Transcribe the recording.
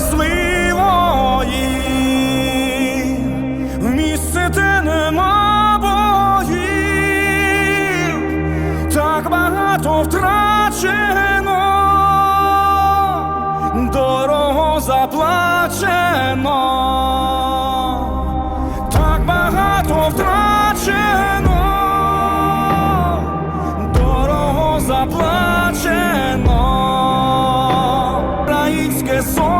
щитах несли вої, в місце, де нема боїв, так багато втрачено, дорого заплачено, так багато втрачено, дорого заплачено. Українське сонце